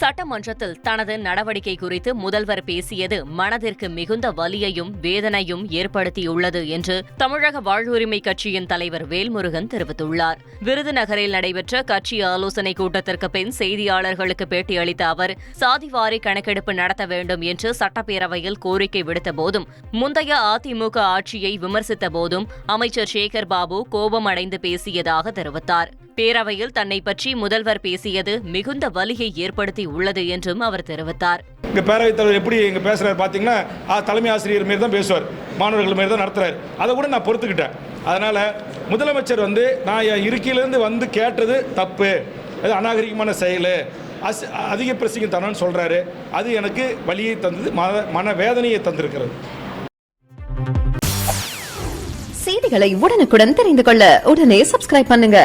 சட்டமன்றத்தில் தனது நடவடிக்கை குறித்து முதல்வர் பேசியது மனதிற்கு மிகுந்த வலியையும் வேதனையும் ஏற்படுத்தியுள்ளது என்று தமிழக வாழ்வுரிமை கட்சியின் தலைவர் வேல்முருகன் தெரிவித்துள்ளார். விருதுநகரில் நடைபெற்ற கட்சி ஆலோசனைக் கூட்டத்திற்கு பின் செய்தியாளர்களுக்கு பேட்டியளித்த அவர் சாதிவாரி கணக்கெடுப்பு நடத்த வேண்டும் என்று சட்டப்பேரவையில் கோரிக்கை விடுத்த போதும் முந்தைய அதிமுக ஆட்சியை விமர்சித்த போதும் அமைச்சர் சேகர் பாபு கோபமடைந்து பேசியதாக தெரிவித்தார். பேரவையில் தன்னை பற்றி முதல்வர் பேசியது மிகுந்த வலியை ஏற்படுத்தி உள்ளது என்றும் அவர் தெரிவித்தார். இங்கே பேரவைத் தலைவர் எப்படி இங்கே பேசுகிறார் பார்த்தீங்கன்னா தலைமை ஆசிரியர் மாரி தான் பேசுவார். மாணவர்கள் மாரி தான் நடத்துறாரு. அதை கூட நான் பொறுத்துக்கிட்டேன். அதனால் முதலமைச்சர் வந்து நான் என் இருக்கையிலேருந்து வந்து கேட்டது தப்பு. அது அநாகரிகமான செயல். அஸ் அதிக பிரசிங்க தரணும்னு சொல்கிறாரு அது எனக்கு வலியை தந்தது மன மன வேதனையை தந்திருக்கிறது. செய்திகளை உடனுக்குடன் தெரிந்து கொள்ள உடனே சப்ஸ்கிரைப் பண்ணுங்க.